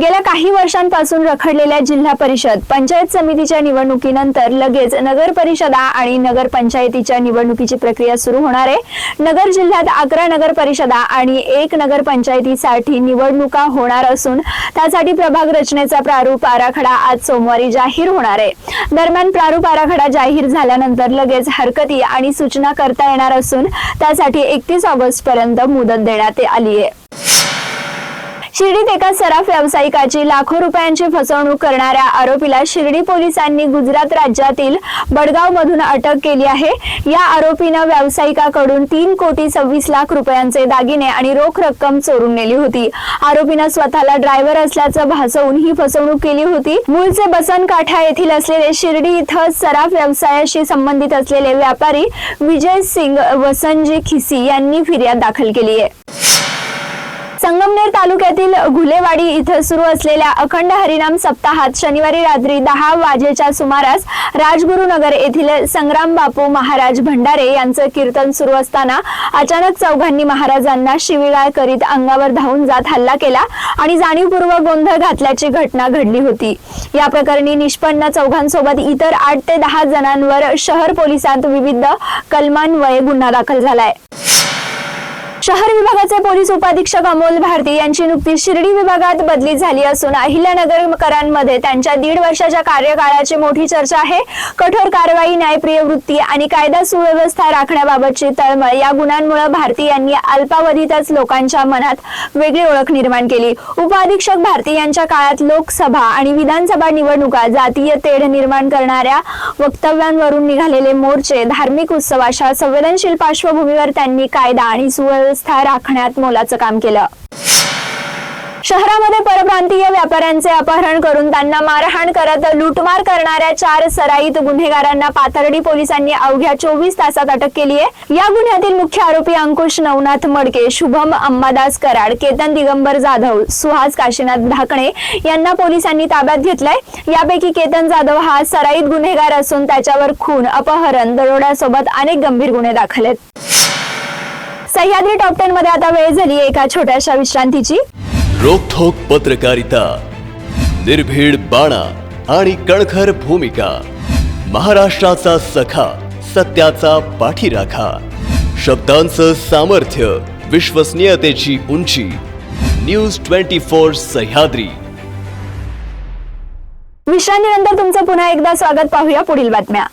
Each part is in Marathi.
गेल्या काही वर्षांपासून रखडलेल्या जिल्हा परिषद पंचायत समितीच्या निवडणुकीनंतर लगेच नगर परिषदा आणि नगर पंचायतीच्या निवडणुकीची प्रक्रिया सुरू होणार आहे. नगर जिल्ह्यात अकरा नगर परिषदा आणि एक नगर पंचायतीसाठी निवडणुका होणार असून त्यासाठी प्रभाग रचनेचा प्रारूप आराखडा आज सोमवारी जाहीर होणार आहे. दरम्यान प्रारूप आराखडा जाहीर झाल्यानंतर लगेच हरकती आणि सूचना करता येणार असून त्यासाठी एकतीस ऑगस्ट पर्यंत मुदत देण्यात आली आहे. शिर्डीत एका सराफ व्यावसायिकाची लाखो रुपयांची फसवणूक करणाऱ्या आरोपीला शिर्डी पोलिसांनी गुजरात राज्यातील बडगाव मधून अटक केली आहे. या आरोपीनं व्यावसायिकाकडून तीन कोटी सव्वीस लाख रुपयांचे दागिने आणि रोख रक्कम चोरून नेली होती. आरोपीनं स्वतःला ड्रायव्हर असल्याचं भासवून ही फसवणूक केली होती. मूळचे बसनकाठा येथील असलेले शिर्डी इथं सराफ व्यवसायाशी संबंधित असलेले व्यापारी विजय सिंग वसनजी खिसी यांनी फिर्याद दाखल केली आहे. संगमनेर तालुक्यातील घुलेवाडी इथं सुरू असलेल्या अखंड हरिनाम सप्ताहात शनिवारी रात्री दहा वाजेच्या सुमारास राजगुरुनगर येथील संग्राम बापू महाराज भंडारे यांचं कीर्तन सुरू असताना अचानक चौघांनी महाराजांना शिवीगाळ करीत अंगावर धावून जात हल्ला केला आणि जाणीवपूर्वक गोंधळ घातल्याची घटना घडली होती. या प्रकरणी निष्पन्न चौघांसोबत इतर आठ ते दहा जणांवर शहर पोलिसांत विविध कलमान्वये गुन्हा दाखल झालाय. शहर विभागाचे पोलीस उपाधीक्षक अमोल भारती यांची नुकतीच शिर्डी विभागात बदली झाली असून अहिल्यानगरकरांमध्ये त्यांच्या दीड वर्षाच्या कार्यकाळाची मोठी चर्चा आहे. कठोर कारवाई न्यायप्रिय वृत्ती आणि कायदा सुव्यवस्था राखण्याबाबतची तळमळ या गुणांमुळे भारती यांनी अल्पावधीतच लोकांच्या मनात वेगळी ओळख निर्माण केली. उपाधीक्षक भारती यांच्या काळात लोकसभा आणि विधानसभा निवडणुका जातीय तेढ निर्माण करणाऱ्या वक्तव्यांवरून निघालेले मोर्चे धार्मिक उत्सव अशा संवेदनशील पार्श्वभूमीवर त्यांनी कायदा आणि सुव्यवस्था राखण्यात मोलाचं काम केलं. शहरामध्ये परप्रांतीय व्यापाऱ्यांचे अपहरण करून त्यांना मारहाण करत लुटमार करणाऱ्या चार सराईत गुन्हेगारांना पाथर्डी पोलिसांनी अवघ्या चोवीस तासात अटक केली आहे. या गुन्ह्यातील मुख्य आरोपी अंकुश नवनाथ मडके शुभम अंबादास कराड केतन दिगंबर जाधव सुहास काशीनाथ ढाकणे यांना पोलिसांनी ताब्यात घेतलंय. यापैकी केतन जाधव हा सराईत गुन्हेगार असून त्याच्यावर खून अपहरण दरोड्यासोबत अनेक गंभीर गुन्हे दाखल आहेत. सह्याद्री टॉप टेन मध्ये आता वेळ झाली एका छोट्याशा विश्रांतीची. रोखोक पत्रकारिता निर्भीड बाणा आणि कणखर भूमिका महाराष्ट्राचा सखा सत्याचा पाठीराखा शब्दांचं सामर्थ्य विश्वसनीयतेची उंची न्यूज ट्वेंटी फोर सह्याद्री. विश्रांतीनंतर तुमचं पुन्हा एकदा स्वागत पाहूया पुढील बातम्या.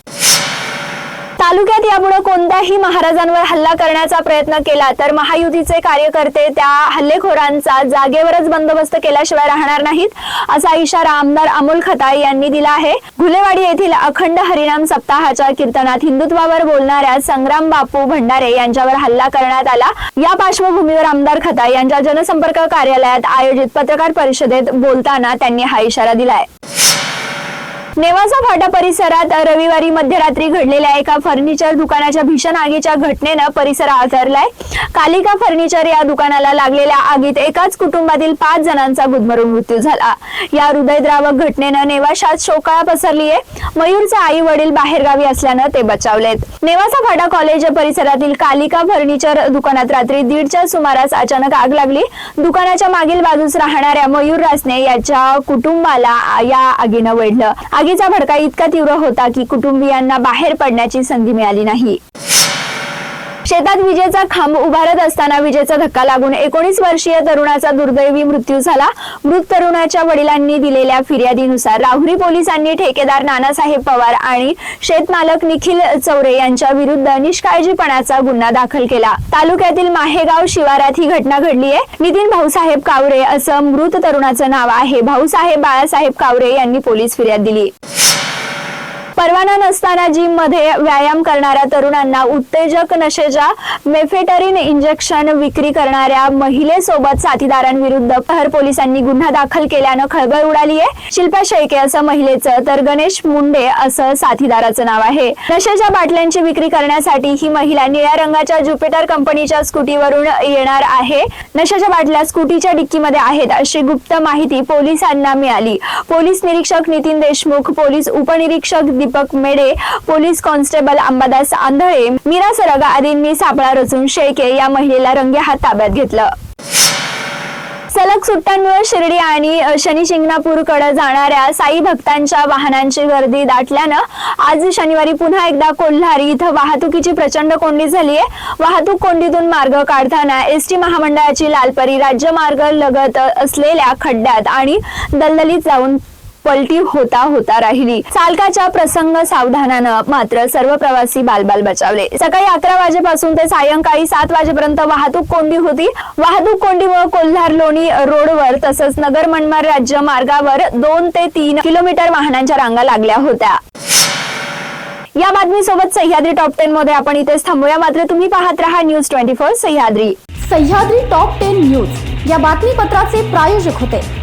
तालुक्यात यामुळे कोणत्याही महाराजांवर हल्ला करण्याचा प्रयत्न केला तर महायुतीचे कार्यकर्ते त्या हल्लेखोरांचा जागेवरच बंदोबस्त केल्याशिवाय राहणार नाहीत असा इशारा आमदार अमोल खताळ यांनी दिला आहे. घुलेवाडी येथील अखंड हरिनाम सप्ताहाच्या कीर्तनात हिंदुत्वावर बोलणाऱ्या संग्राम बापू भंडारे यांच्यावर हल्ला करण्यात आला. या पार्श्वभूमीवर आमदार खताळ यांच्या जनसंपर्क कार्यालयात आयोजित पत्रकार परिषदेत बोलताना त्यांनी हा इशारा दिलाय. नेवासा फाटा परिसरात रविवारी मध्यरात्री घडलेल्या एका फर्निचर दुकानाच्या भीषण आगीच्या घटनेनं परिसर आदरलाय कालिका फर्निचर या दुकानाला लागलेल्या आगीत एकाच कुटुंबातील पाच जणांचा गुदमरून मृत्यू झाला. या हृदयद्रावक घटनेनं नेवाशात शोकाळा पसरली आहे मयूरचे आई वडील बाहेरगावी असल्यानं ते बचावलेत. नेवासा फाटा कॉलेज परिसरातील कालिका फर्निचर दुकानात रात्री दीडच्या सुमारास अचानक आग लागली. दुकानाच्या मागील बाजूस राहणाऱ्या मयूर रासने याच्या कुटुंबाला या आगीनं वेढलं. आगीचा भडका इतका तीव्र होता की कुटुंबियांना बाहेर पडण्याची संधी मिळाली नाही. शेतात विजेचा खांब उभारत असताना विजेचा धक्का लागून एकोणीस वर्षीय तरुणाचा दुर्दैवी मृत्यू झाला. मृत तरुणाच्या वडिलांनी दिलेल्या फिर्यादीनुसार राहुरी पोलिसांनी ठेकेदार नानासाहेब पवार आणि शेतमालक निखिल चौरे यांच्या विरुद्ध निष्काळजीपणाचा गुन्हा दाखल केला. तालुक्यातील माहेगाव शिवारात ही घटना घडली आहे. नितीन भाऊसाहेब कावरे असं मृत तरुणाचं नाव आहे. भाऊसाहेब बाळासाहेब कावरे यांनी पोलीस फिर्याद दिली. परवाना नसताना जिममध्ये व्यायाम करणाऱ्या तरुणांना उत्तेजक नशेच्या मेफेटरीन इंजेक्शन विक्री करणाऱ्या महिलेसोबत साथीदारांविरुद्ध शहर पोलिसांनी गुन्हा दाखल केल्यानं खळबळ उडाली आहे. शिल्पा शेळके असं महिलेचं तर गणेश मुंडे असं साथीदाराचं नाव आहे. नशेच्या बाटल्यांची विक्री करण्यासाठी ही महिला निळ्या रंगाच्या ज्युपिटर कंपनीच्या स्कूटीवरून येणार आहे. नशेच्या बाटल्या स्कूटीच्या डिक्कीमध्ये आहेत अशी गुप्त माहिती पोलिसांना मिळाली. पोलीस निरीक्षक नितीन देशमुख पोलीस उपनिरीक्षक दीपक मेडे पोलीस कॉन्स्टेबल अंबादास आंधळे मीरा सरगा आदींनी सापळा रचून शेळके या महिलेला रंगे हात ताब्यात घेतलं. सलग सुट्ट्यांमुळे शिर्डी आणि अ, शनी शिंगणापूरकडे जाणाऱ्या साई भक्तांच्या वाहनांची गर्दी दाटल्यानं आज शनिवारी पुन्हा एकदा कोल्हारी इथं वाहतुकीची प्रचंड कोंडी झाली आहे वाहतूक कोंडीतून मार्ग काढताना एस टी महामंडळाची लालपरी राज्यमार्ग लगत असलेल्या खड्ड्यात आणि दलदलीत जाऊन पलटी होता होता राहिली. चालकाच्या प्रसंग सावधानानं मात्र सर्व प्रवासी बालबाल बचावले. सकाळी अकरा वाजेपासून ते सायंकाळी सात वाजेपर्यंत वाहतूक कोंडी होती. वाहतूक कोंडीमुळे कोल्हार लोणी रोडवर तसंच नगर मनमाड राज्य मार्गावर दोन ते तीन किलोमीटर वाहनांच्या रांगा लागल्या होत्या. या बातमीसोबत सह्याद्री टॉप टेन मध्ये आपण इथेच थांबूया. मात्र तुम्ही पाहत राहा news twenty four Sahyadri. Sahyadri top ten news. या बातमीपत्राचे प्रायोजक होते.